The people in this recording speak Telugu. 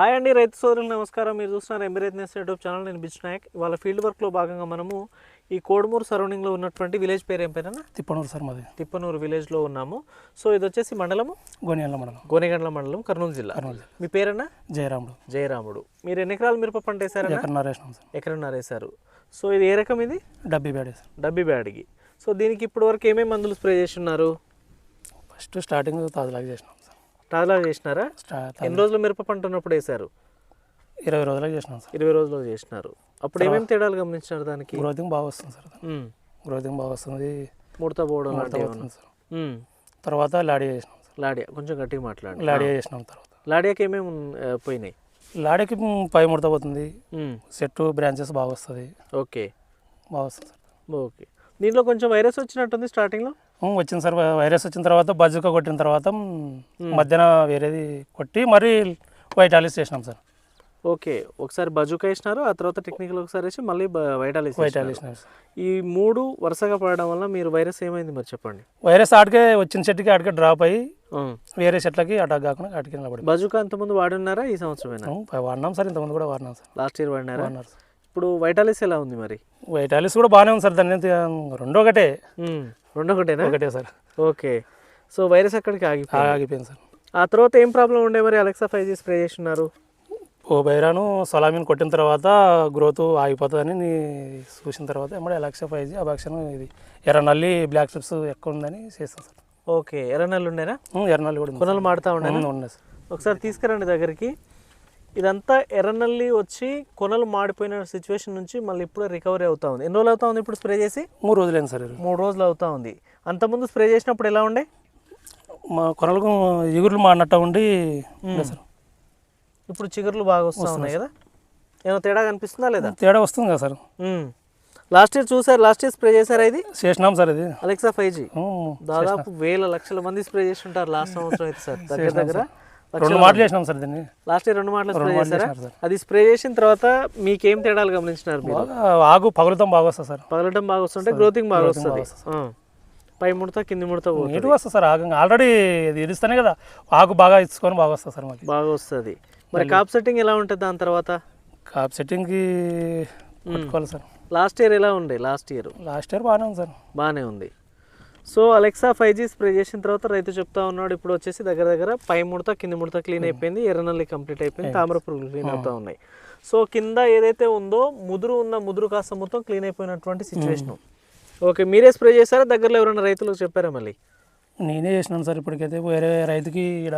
హాయ్ అండి రైతు సోదరులు నమస్కారం. మీరు చూస్తున్నారు ఎంబీరైత్ నెస్ యూట్యూబ్ ఛానల్. నేను బిచ్ నాయక్. ఇవాళ ఫీల్డ్ వర్క్లో భాగంగా మనము ఈ కోడుమూరు సరౌండింగ్లో ఉన్నటువంటి విలేజ్ పేరు ఏం పేరన్నా? తిప్పనూరు సార్ మాది. తిప్పనూరు విలేజ్లో ఉన్నాము. సో ఇది వచ్చేసి మండలము? గోనియాల మండలం. గోనెగండ్ల మండలం కర్నూలు జిల్లా. మీ పేరన్నా? జయరాముడు. జయరాముడు. మీరు ఎన్ని ఎకరాలు మిరప పంట వేసారన్నా ఎకరన్నర వేసినాం సార్. ఎకరన్నర వేశారు. సో ఇది ఏ రకం ఇది? డబ్బీ బ్యాడే డబ్బీ బ్యాడ్కి. సో దీనికి ఇప్పటి వరకు ఏమేమి మందులు స్ప్రే చేసి ఉన్నారు? ఫస్ట్ స్టార్టింగ్ తాజులాగా చేసినాం. తాజా చేసినారా? ఎన్ని రోజులు మిరప పంట ఉన్నప్పుడు వేశారు? ఇరవై రోజులకు చేసినాం సార్. ఇరవై రోజులు చేసినారు. అప్పుడు ఏమేమి తేడాలు గమనించినారు దానికి? గ్రోతింగ్ బాగా వస్తుంది సార్. గ్రోతింగ్ బాగా వస్తుంది. ముడత పోవడం లాంటివి సార్. తర్వాత లాడియా చేసినాం సార్. లాడియా కొంచెం గట్టిగా మాట్లాడండి. లాడియా చేసినాం తర్వాత. లాడియాకి ఏమేమి పోయినాయి? లాడియాకి పై ముడత పోతుంది. చెట్టు బ్రాంచెస్ బాగా వస్తుంది. ఓకే. బాగా వస్తుంది సార్. ఓకే. దీంట్లో కొంచెం వైరస్ వచ్చినట్టుంది స్టార్టింగ్ వచ్చింది సార్ వైరస్ వచ్చిన తర్వాత బజ్జుక కొట్టిన తర్వాత మ్, మధ్యాహ్న వేరేది కొట్టి మరీ వైట్ ఆలిస్ చేసినాం సార్. ఓకే ఒకసారి బజుకా వేసినారు ఆ తర్వాత టెక్నికల్ ఒకసారి వేసి మళ్ళీ వైటాల్ వైట్ ఆలిస్ వేసినాం సార్. ఈ మూడు వరుసగా పడడం వల్ల మీరు వైరస్ ఏమైంది మరి చెప్పండి? వైరస్ ఆడికే వచ్చిన చెట్టుకి ఆడికే డ్రాప్ అయ్యి. వేరే చెట్లకి అటాక్ కాకుండా ఆటికి నిలబడి బజుకా అంతకుముందు వాడున్నారా ఈ సంవత్సరమేనా? వాడినాం సార్ ఇంతకుముందు కూడా వాడినాం సార్. లాస్ట్ ఇయర్ వాడినారా? ఇప్పుడు వైటాలిస్ ఎలా ఉంది మరి? వైట్ ఆలిస్ కూడా బాగానే ఉంది సార్ దాన్ని రెండు ఒకటే. రెండు ఒకటేనా ఒకటే సార్. ఓకే. సో వైరస్ అక్కడికి ఆగిపోయింది? ఆగిపోయింది సార్. ఆ తర్వాత ఏం ప్రాబ్లం ఉండే మరి అలెక్సా ఫైవ్ జీ స్ప్రే చేస్తున్నారు? ఓ బైరాను సలామిన్ కొట్టిన తర్వాత గ్రోత్ ఆగిపోతుందని నీ చూసిన తర్వాత ఎమ్మడే ఎలక్షన్ ఫైవ్ జీ అబాక్షన్ ఇది. ఎర్ర నల్లి బ్లాక్ స్ట్రిప్స్ ఎక్కువ ఉందని చేస్తాం సార్. ఓకే. ఎర్రనల్లు ఉండేనా? ఉమ్, ఎర్ర నల్లి కూడా కొనలు మాడుతూ సార్. ఉన్నాయి సార్. ఒకసారి తీసుకురండి దగ్గరికి. ఇదంతా ఎర్రనల్లి వచ్చి కొనలు మాడిపోయిన సిచ్యువేషన్ నుంచి మళ్ళీ ఇప్పుడు రికవరీ అవుతా ఉంది. ఎన్ని రోజులు అవుతా ఉంది ఇప్పుడు స్ప్రే చేసి? మూడు రోజులైంది సార్. మూడు రోజులు అవుతా ఉంది. అంతకుముందు స్ప్రే చేసినప్పుడు ఎలా ఉండే? మా కొనలకు ఇగుర్లు మాడినట్టు ఉండి సార్. ఇప్పుడు చిగుర్లు బాగా వస్తూ ఉన్నాయి కదా? ఏమైనా తేడా కనిపిస్తుందా లేదా? తేడా వస్తుంది కదా సార్. లాస్ట్ ఇయర్ చూసారు లాస్ట్ ఇయర్ స్ప్రే చేశారా ఇది? చేసినాం సార్ ఇది. అలెక్సా ఫైవ్ జీ దాదాపు వేల లక్షల మంది స్ప్రే చేస్తుంటారు లాస్ట్ సంవత్సరం అయితే సార్ దగ్గర దగ్గర. రెండు మాటలు చేసినాం సార్ దీన్ని. లాస్ట్ ఇయర్ రెండు మాటలు స్ప్రే చేశారా. అది స్ప్రే చేసిన తర్వాత మీకేం తేడాలు గమనించినారు ఆగు పగులుతాం బాగా వస్తుంది సార్. పగలటం బాగా వస్తుంటే గ్రోతింగ్ బాగా వస్తుంది. పై ముడత కింది ముడత నీట్గా వస్తుంది సార్ ఆగంగా. ఆల్రెడీ ఇది ఇరిస్తేనే కదా. ఆకు బాగా ఇచ్చుకొని బాగా వస్తుంది సార్ మాకు. బాగా వస్తుంది. మరి కాప్ సెట్టింగ్ ఎలా ఉంటుంది దాని తర్వాత? కాప్ సెట్టింగ్కి పట్టుకోవాలి సార్. లాస్ట్ ఇయర్ ఎలా ఉండే? లాస్ట్ ఇయర్ లాస్ట్ ఇయర్ బాగానే ఉంది సార్. బాగానే ఉంది. So Alexa five G spray చేసిన తర్వాత రైతు చెప్తా ఉన్నాడు ఇప్పుడు వచ్చేసి దగ్గర దగ్గర పై ముడత కింది ముడత క్లీన్ అయిపోయింది ఎర్రనల్లి కంప్లీట్ అయిపోయింది తామర పురుగులు క్లీన్ అవుతా ఉన్నాయి. సో కింద ఏదైతే ఉందో ముదురు ఉన్న ముదురు కాస్త మొత్తం క్లీన్ అయిపోయినటువంటి సిచ్యువేషన్ ఓకే మీరే స్ప్రే చేశారా? దగ్గరలో ఎవరైనా రైతులకు చెప్పారా మళ్ళీ? నేనే చేసినాను సార్ ఇప్పటికైతే వేరే రైతుకి ఇక్కడ.